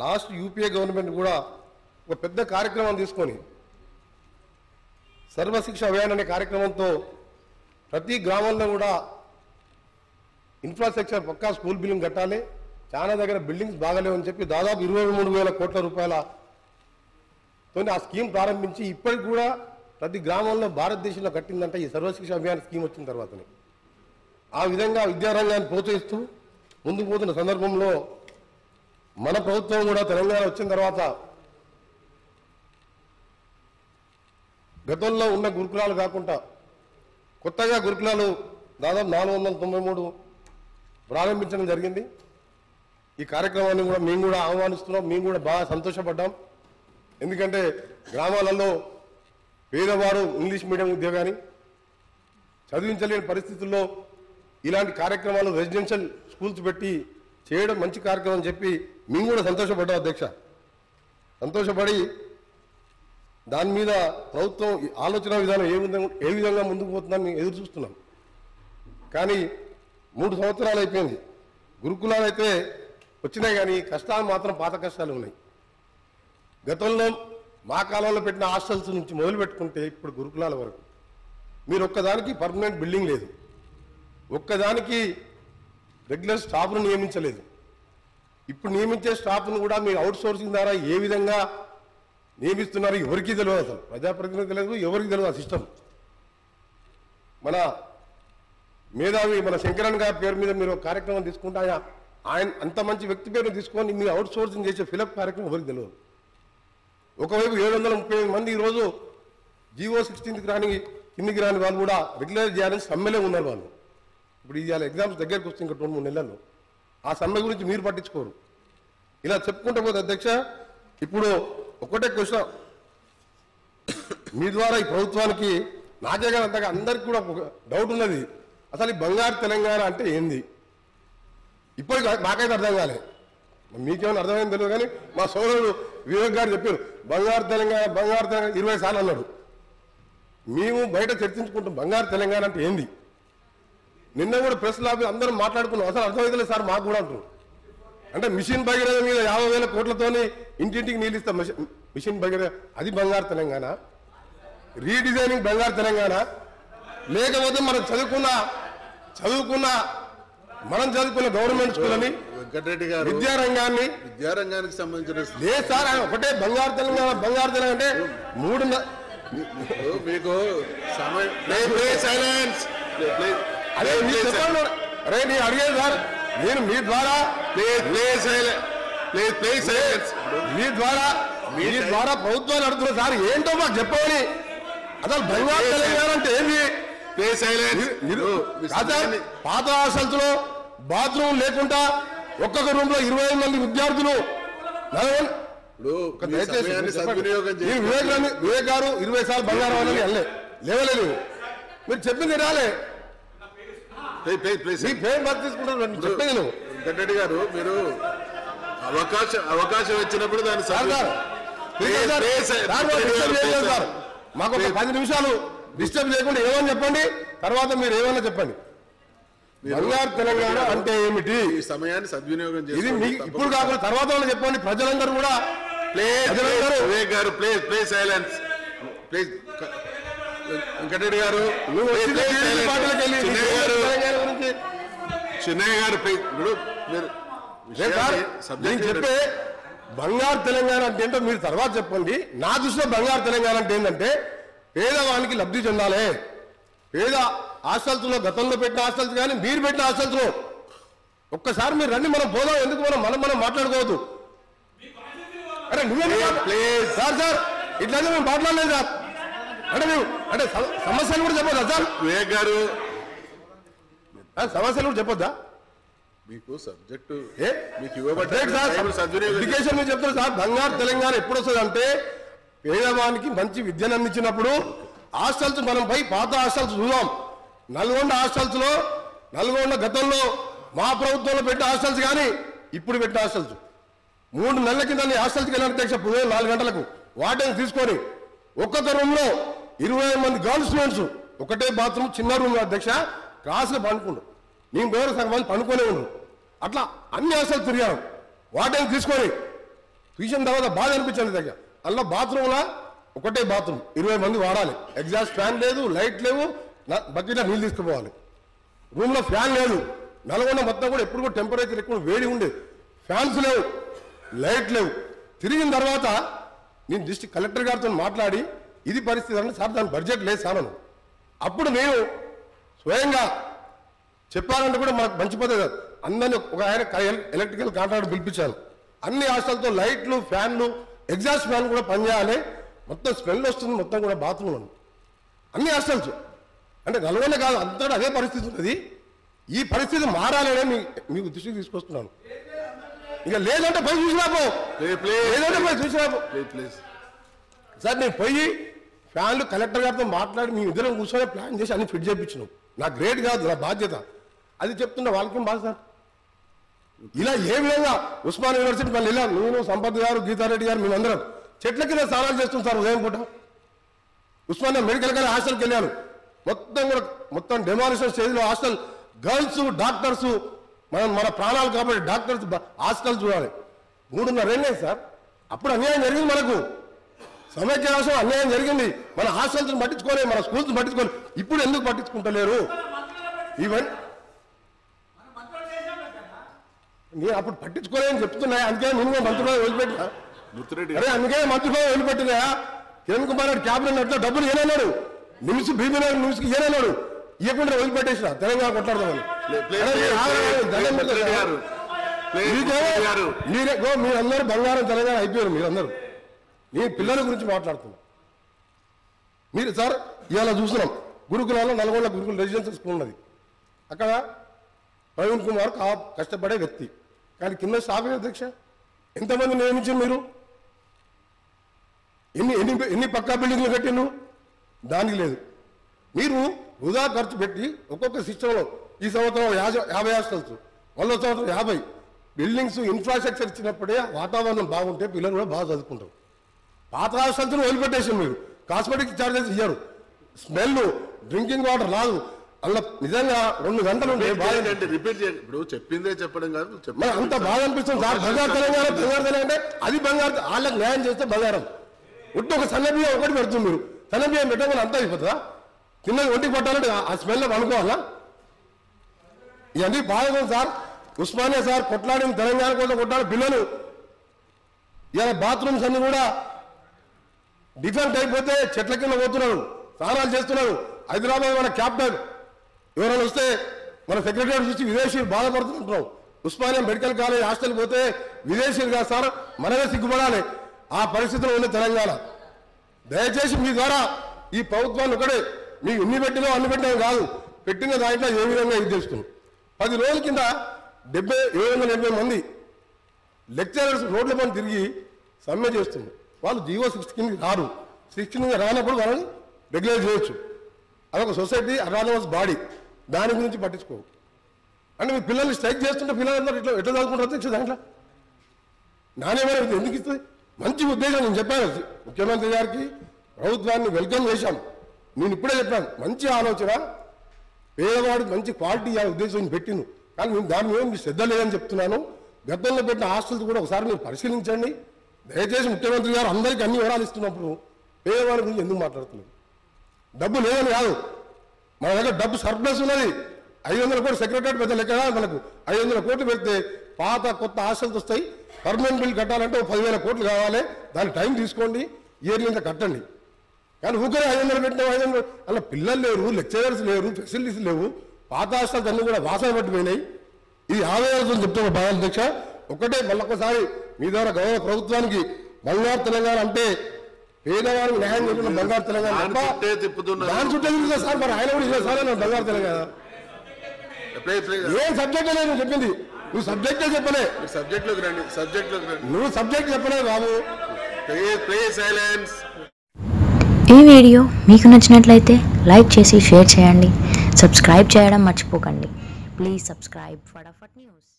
Last UPA government కూడా ఒక పెద్ద కార్యక్రమం తీసుకొని సర్వశిక్ష అభియాన్ అనే కార్యక్రమంతో ప్రతి గ్రామంలో కూడా ఇన్ఫ్రాస్ట్రక్చర్ పక్కా స్కూల్ బిల్డింగ్ కట్టాలి. చాలా దగ్గర బిల్డింగ్స్ బాగాలేవని చెప్పి దాదాపు ఇరవై మూడు వేల కోట్ల రూపాయల తోని ఆ స్కీమ్ ప్రారంభించి ఇప్పటికి కూడా ప్రతి గ్రామంలో భారతదేశంలో కట్టిందంటే ఈ సర్వశిక్ష అభియాన్ స్కీమ్ వచ్చిన తర్వాతనే. ఆ విధంగా విద్యారంగాన్ని ప్రోత్సహిస్తూ ముందుకు పోతున్న సందర్భంలో మన ప్రభుత్వం కూడా తెలంగాణ వచ్చిన తర్వాత గతంలో ఉన్న గురుకులాలు కాకుండా కొత్తగా గురుకులాలు దాదాపు నాలుగు వందల తొంభై మూడు ప్రారంభించడం జరిగింది. ఈ కార్యక్రమాన్ని కూడా మేము కూడా ఆహ్వానిస్తున్నాం మేము కూడా బాగా సంతోషపడ్డాం. ఎందుకంటే గ్రామాలలో పేదవారు ఇంగ్లీష్ మీడియం ఉద్యోగాన్ని చదివించలేని పరిస్థితుల్లో ఇలాంటి కార్యక్రమాలు రెసిడెన్షియల్ స్కూల్స్ పెట్టి చేయడం మంచి కార్యక్రమం చెప్పి మేము కూడా సంతోషపడ్డాం అధ్యక్ష. సంతోషపడి దాని మీద ప్రభుత్వం ఈ ఆలోచన విధానం ఏ విధంగా ఏ విధంగా ముందుకు పోతుందని మేము ఎదురు చూస్తున్నాం. కానీ మూడు సంవత్సరాలు అయిపోయింది. గురుకులాలు అయితే వచ్చినాయి కానీ కష్టాలు మాత్రం పాత కష్టాలు ఉన్నాయి. గతంలో మా కాలంలో పెట్టిన హాస్టల్స్ నుంచి మొదలు పెట్టుకుంటే ఇప్పుడు గురుకులాల వరకు. మీరు ఒక్కదానికి పర్మనెంట్ బిల్డింగ్ లేదు. ఒక్కదానికి రెగ్యులర్ స్టాఫ్ను నియమించలేదు. ఇప్పుడు నియమించే స్టాఫ్ను కూడా మీరు అవుట్ సోర్సింగ్ ద్వారా ఏ విధంగా నియమిస్తున్నారు ఎవరికి తెలియదు అసలు. ప్రజాప్రతినిధి తెలియదు ఎవరికి తెలియదు ఆ సిస్టమ్. మన మేధావి మన శంకరన్ గారి పేరు మీద మీరు కార్యక్రమం తీసుకుంటే ఆయన ఆయన అంత మంచి వ్యక్తి పేరు తీసుకొని మీరు అవుట్ సోర్సింగ్ చేసే ఫిలప్ కార్యక్రమం ఎవరికి తెలియదు. ఒకవైపు ఏడు వందల ముప్పై ఐదు మంది ఈరోజు జీవో సిక్స్టీన్త్కి రాని కిందికి రాని వాళ్ళు కూడా రెగ్యులర్ చేయాలని సమ్మెలే ఉన్నారు వాళ్ళు. ఇప్పుడు ఇవాళ ఎగ్జామ్స్ దగ్గరికి వస్తుంది ఇంకా రెండు మూడు నెలల్లో ఆ సమ్మె గురించి మీరు పట్టించుకోరు. ఇలా చెప్పుకుంటూ పోతే అధ్యక్ష ఇప్పుడు ఒకటే క్వశ్చన్. మీ ద్వారా ఈ ప్రభుత్వానికి నాకే కాదు అంతగా అందరికి కూడా ఒక డౌట్ ఉన్నది. అసలు ఈ బంగారు తెలంగాణ అంటే ఏంది? ఇప్పటికి నాకైతే అర్థం కాలే. మీకేమైనా అర్థమైంది తెలియదు కానీ మా సోదరుడు వివేక్ గారు చెప్పారు బంగారు తెలంగాణ బంగారు తెలంగాణ ఇరవై సార్లు అన్నాడు. మేము బయట చర్చించుకుంటాం బంగారు తెలంగాణ అంటే ఏంది? నిన్న కూడా ప్రెస్ లాబీ అందరం మాట్లాడుకున్నాం అసలు అర్థమైతే సార్ మాకు కూడా అంటున్నారు. అంటే మిషన్ భగీరథ మీద యాభై వేల కోట్లతోని ఇంటింటికి నీళ్ళు ఇస్తాం. మిషన్- భగీరథ అది బంగారు తెలంగాణ. రీడిజైనింగ్ బంగారు తెలంగాణ. లేకపోతే మనం చదువుకున్న చదువుకున్న మనం చదువుకున్న గవర్నమెంట్ స్కూల్ అని వెంకటరెడ్డి గారు విద్యారంగాన్ని విద్యారంగానికి సంబంధించిన లేదు సార్ ఆయన ఒకటే బంగారు తెలంగాణ బంగారు తెలంగాణ అంటే మూడు మీకు సమయం సైలెన్స్ అదే మీరు చెప్పండి అరే నేను అడిగేది సార్. నేను మీ ద్వారా మీ ద్వారా మీ ద్వారా ప్రభుత్వాన్ని అడుగుతున్నా సార్. ఏంటో మాకు చెప్పమని అసలు బంగారు తెలంగాణ అంటే ఏంది? పాత హాస్టల్స్లో బాత్రూమ్ లేకుండా ఒక్కొక్క రూమ్లో ఇరవై మంది విద్యార్థులు మీ వివేక్ గారు ఇరవై సార్లు బంగారం అనలే. లేవలేదు మీరు చెప్పింది రాలే. ప్లీజ్ మీ పేరు బాగా తీసుకుంటారు నేను చెప్పేది నువ్వు. వెంకటరెడ్డి గారు మీరు అవకాశం అవకాశం ఇచ్చినప్పుడు సార్ మాకు ఒక పది నిమిషాలు డిస్టర్బ్ చేయకుండా ఏమని చెప్పండి? తర్వాత మీరు ఏమన్నా చెప్పండి. బంగారు తెలంగాణ అంటే ఏమిటి? ఈ సమయాన్ని సద్వినియోగం ఇది ఇప్పుడు కాకుండా తర్వాత వాళ్ళు చెప్పండి. ప్రజలందరూ కూడా Vivek garu please please silence please Venkatareddy garu నువ్వు సార్ విషయాన్ని నేను చెప్పే బంగారు తెలంగాణ అంటే ఏంటో మీరు తర్వాత చెప్పండి. నా దృష్టిలో బంగారు తెలంగాణ అంటే ఏంటంటే పేదవానికి లబ్ధి చెందాలి. పేద హాస్టల్స్లో గతంలో పెట్టిన హాస్టల్స్ కానీ మీరు పెట్టిన హాస్టల్స్లో ఒక్కసారి మీరు రండి మనం పోదాం. ఎందుకు మనం? మనం మనం మాట్లాడుకోవద్దు. అరే నువ్వే ప్లీజ్ సార్ సార్ ఇట్లయితే మేము మాట్లాడలేదు సార్. అంటే మేము అంటే సమ- సమస్యలు కూడా చెప్పొద్దా సార్? వివేక్ గారు సమస్యలు కూడా చెప్పొద్దా? మీకు సబ్జెక్టు ఏ? మీకు ఎడ్యుకేషన్ మీద చెప్తారు సార్. బంగారు తెలంగాణ ఎప్పుడు వస్తుంది అంటే పేదవానికి మంచి విద్యను అందించినప్పుడు హాస్టల్స్ మనం పోయి పాత హాస్టల్స్ చూద్దాం. నల్గొండ హాస్టల్స్లో నల్గొండ గతంలో మా ప్రభుత్వంలో పెట్టిన హాస్టల్స్ కానీ ఇప్పుడు పెట్టిన హాస్టల్స్. మూడు నెలల కింద హాస్టల్స్కి వెళ్ళిన అధ్యక్ష ఉదయం నాలుగు గంటలకు. వాటిని తీసుకొని ఒక్కొక్క రూమ్లో ఇరవై మంది గర్ల్స్ స్టూడెంట్స్. ఒకటే బాత్రూమ్ చిన్న రూమ్ అధ్యక్ష. క్లాస్లో పండుకుండు. నేను వేరే సగం మంది పండుకొనే ఉండు. అట్లా అన్ని అసలు తిరిగాను వాటిని తీసుకొని తీసిన తర్వాత బాధ అనిపించింది దగ్గర. అందులో బాత్రూమ్లో ఒకటే బాత్రూమ్ ఇరవై మంది వాడాలి. ఎగ్జాస్ట్ ఫ్యాన్ లేదు లైట్ లేవు బకెట్లో నీళ్ళు తీసుకుపోవాలి. రూమ్లో ఫ్యాన్ లేదు. నల్గొండ మొత్తం కూడా ఎప్పుడు కూడా టెంపరేచర్ ఎక్కువ వేడి ఉండేది ఫ్యాన్స్ లేవు లైట్ లేవు. తిరిగిన తర్వాత నేను డిస్ట్రిక్ట్ కలెక్టర్ గారితో మాట్లాడి ఇది పరిస్థితి అంటే సార్ దాని బడ్జెట్ లేదు సార్ అప్పుడు నేను స్వయంగా చెప్పాలంటే కూడా మనకు మంచి పద్ధతి కాదు. అందరినీ ఒక ఆయన ఎలక్ట్రికల్ కాంట్రాక్టర్ పిలిపించాను అన్ని హాస్టల్తో లైట్లు ఫ్యాన్లు ఎగ్జాస్ట్ ఫ్యాన్ కూడా పనిచేయాలి. మొత్తం స్మెల్ వస్తుంది మొత్తం కూడా బాత్రూమ్ అన్ని హాస్టల్స్ అంటే నల్గొండ కాదు అంతటా అదే పరిస్థితి ఉన్నది. ఈ పరిస్థితి మారాలనే మీ మీకు దృష్టికి తీసుకొస్తున్నాను. ఇక లేదంటే పోయి చూసినా పో. Play, play. లేదంటే పోయి చూసినా పో. ప్లీజ్ ప్లీజ్ సార్ నేను పోయి ఫ్యాన్లు కలెక్టర్ గారితో మాట్లాడి మీ ఇద్దరం కూర్చొని ప్లాన్ చేసి అన్ని ఫిట్ చేయించినాం. నా గ్రేట్ కాదు నా బాధ్యత. అది చెప్తున్న వాళ్ళకేం బాధ సార్. ఇలా ఏ విధంగా ఉస్మాన్ యూనివర్సిటీ మళ్ళీ ఇలా నేను సంపత్ గారు గీతారెడ్డి గారు మేమందరం చెట్ల కింద స్నానాలు చేస్తుంది సార్ ఉదయం పూట. ఉస్మానియా మెడికల్ కాలేజ్ హాస్టల్కి వెళ్ళాను మొత్తం కూడా మొత్తం డెమాలిషన్ స్టేజ్లో హాస్టల్. గర్ల్స్ డాక్టర్స్ మనం మన ప్రాణాలు కాబట్టి డాక్టర్స్ హాస్టల్ చూడాలి. మూడున్నర ఏళ్ళే సార్. అప్పుడు అన్యాయం జరిగింది మనకు. సమైక్య రాష్ట్రం అన్యాయం జరిగింది. మన హాస్టల్స్ పట్టించుకోలేదు మన స్కూల్స్ పట్టించుకోలేదు ఇప్పుడు ఎందుకు పట్టించుకుంటలేరు? ఈవెన్ నేను అప్పుడు పట్టించుకోలేదని చెప్తున్నా అందుకే నేను మంత్రులు వదిలిపెట్టినా? అరే అందుకే మంత్రిగా వదిలిపెట్టినా? కిరణ్ కుమార్ రెడ్డి క్యాబినెట్ అట్లా డబ్బులు ఏనన్నాడు నిమిషి నాయుడు నిమిషికి ఏనన్నాడు ఇవ్వకుండా వదిలిపెట్టేసిన? తెలంగాణ కొట్లాడదామని. మీరందరూ బంగారం తెలంగాణ అయిపోయారు మీరందరూ. నేను పిల్లల గురించి మాట్లాడుతున్నా. మీరు సార్ ఇవాళ చూస్తున్నాం గురుకులాల్లో నల్గొండ గురుకుల రెసిడెన్షియల్ స్కూల్ ఉన్నది. అక్కడ ప్రవీణ్ కుమార్ కా కష్టపడే వ్యక్తి. కానీ కింద స్టాఫ్ అధ్యక్ష? ఎంతమంది నియమించారు మీరు? ఎన్ని ఎన్ని ఎన్ని పక్కా బిల్డింగ్లు కట్టిను దానికి లేదు. మీరు వృధా ఖర్చు పెట్టి ఒక్కొక్క సిస్టంలో ఈ సంవత్సరం యాభై హాస్టల్స్ మళ్ళీ సంవత్సరం యాభై. బిల్డింగ్స్ ఇన్ఫ్రాస్ట్రక్చర్ ఇచ్చినప్పుడే వాతావరణం బాగుంటే పిల్లలు కూడా బాగా చదువుకుంటారు. పాత హాస్టల్స్ వదిలిపెట్టేసారు మీరు. కాస్మెటిక్ ఛార్జెస్ ఇయ్యరు. స్మెల్ డ్రింకింగ్ వాటర్ రాదు. అలా నిజంగా రెండు గంటలు రిపీట్ చేయండి ఇప్పుడు చెప్పిందే చెప్పడం కాదు అంత బాగా అనిపిస్తుంది సార్. బంగారు తెలంగాణ బంగారు తెలంగాణ అంటే అది బంగారు వాళ్ళకి న్యాయం చేస్తే బంగారం. ఉట్టి ఒక సన్న బియ్యం ఒకటి పెడుతుంది మీరు. సన్న బియ్యం పెట్టగానే అంతా అయిపోతుందా? కింద ఒంటికి పట్టాలంటే ఆ- స్మెల్ అనుకోవాలా? ఇవన్నీ బాగా సార్. ఉస్మానియా సార్ కొట్లాడిన తెలంగాణ కోసం కొట్లాడిన పిల్లలు ఇలా బాత్రూమ్స్ అన్ని కూడా డిఫెక్ట్ అయిపోతే చెట్ల కింద పోతున్నారు. స్నానాలు చేస్తున్నారు. హైదరాబాద్ మన క్యాప్టెన్. ఎవరైనా వస్తే మన సెక్రటరీ చూసి విదేశీయులు బాధపడుతుంటున్నాం. ఉస్మానియా మెడికల్ కాలేజ్ హాస్టల్ పోతే విదేశీయులు కాదు సార్ మనమే సిగ్గుపడాలి. ఆ పరిస్థితిలో ఉంది తెలంగాణ. దయచేసి మీ ద్వారా ఈ ప్రభుత్వాన్ని ఒకటే మీకు ఎన్ని పెట్టినో అన్ని పెట్టినా కాదు పెట్టిన దాంట్లో ఏ విధంగా ఇది చేస్తున్నాం. పది రోజుల కింద డెబ్బై ఏడు వందల ఎనభై మంది లెక్చరర్స్ రోడ్ల పని తిరిగి సమ్మె చేస్తుంది వాళ్ళు జీవో కింద రారు. సిక్స్టీన్కి రానప్పుడు వాళ్ళని రెగ్యులర్ చేయొచ్చు. అదొక సొసైటీ అనానమస్ బాడీ దాని గురించి పట్టించుకో. అంటే మీ పిల్లల్ని స్ట్రైక్ చేస్తుంటే పిల్లలందరూ ఇట్లా ఎట్లా చదువుకుంటారు అధ్యక్ష దాంట్లో? నాణ్యమైన విద్య ఎందుకు ఇస్తుంది? మంచి ఉద్దేశం నేను చెప్పాను. ముఖ్యమంత్రి గారికి ప్రభుత్వాన్ని వెల్కమ్ చేశాను నేను ఇప్పుడే చెప్పాను. మంచి ఆలోచన పేదవాడికి మంచి క్వాలిటీ ఆ ఉద్దేశం పెట్టిను పెట్టింది కానీ నేను దాని మీద మీకు శ్రద్ధ లేదని చెప్తున్నాను. గతంలో పెట్టిన హాస్టల్స్ కూడా ఒకసారి మీరు పరిశీలించండి. దయచేసి ముఖ్యమంత్రి గారు అందరికీ అన్ని వివరాలు ఇస్తున్నప్పుడు పేదవాళ్ళ గురించి ఎందుకు మాట్లాడుతున్నారు? డబ్బు లేదని కాదు. మన దగ్గర డబ్బు సర్ప్లస్ ఉన్నది. ఐదు వందల కోట్లు సెక్రటరీ పెద్ద లెక్క కాదు మనకు. ఐదు వందల కోట్లు పెడితే పాత కొత్త ఆశలు వస్తాయి. పర్మనెంట్ బిల్ కట్టాలంటే ఒక పదివేల కోట్లు కావాలి. దాని టైం తీసుకోండి. ఇయర్లీ ఇంత కట్టండి. కానీ ఊకరే ఐదు వందలు పెట్టిన ఐదు వందలు అలా పిల్లలు లేరు లెక్చరర్స్ లేరు ఫెసిలిటీస్ లేవు. పాత ఆశలు అన్నీ కూడా వాసన పట్టిపోయినాయి. ఇది ఆవేదనతో చెప్తున్న బాధ అధ్యక్ష ఒకటే మళ్ళొకసారి మీ ద్వారా గౌరవ ప్రభుత్వానికి బంగారు తెలంగాణ అంటే పేదవారికి న్యాయం చేసిన బంగారు తెలంగాణ దాని చుట్టే తిరుగుతుంది సార్ మరి ఆయన కూడా సార్ బంగారు తెలంగాణ. ఏం సబ్జెక్ట్ లేదు చెప్పింది. నువ్వు సబ్జెక్టే చెప్పలే. సబ్జెక్ట్లోకి రండి సబ్జెక్ట్లోకి రండి. నువ్వు సబ్జెక్ట్ చెప్పలేదు బాబు. సైలెన్స్. ఈ వీడియో మీకు నచ్చినట్లయితే లైక్ చేసి షేర్ చేయండి. సబ్స్క్రైబ్ చేయడం మర్చిపోకండి. Please subscribe Fatafat news.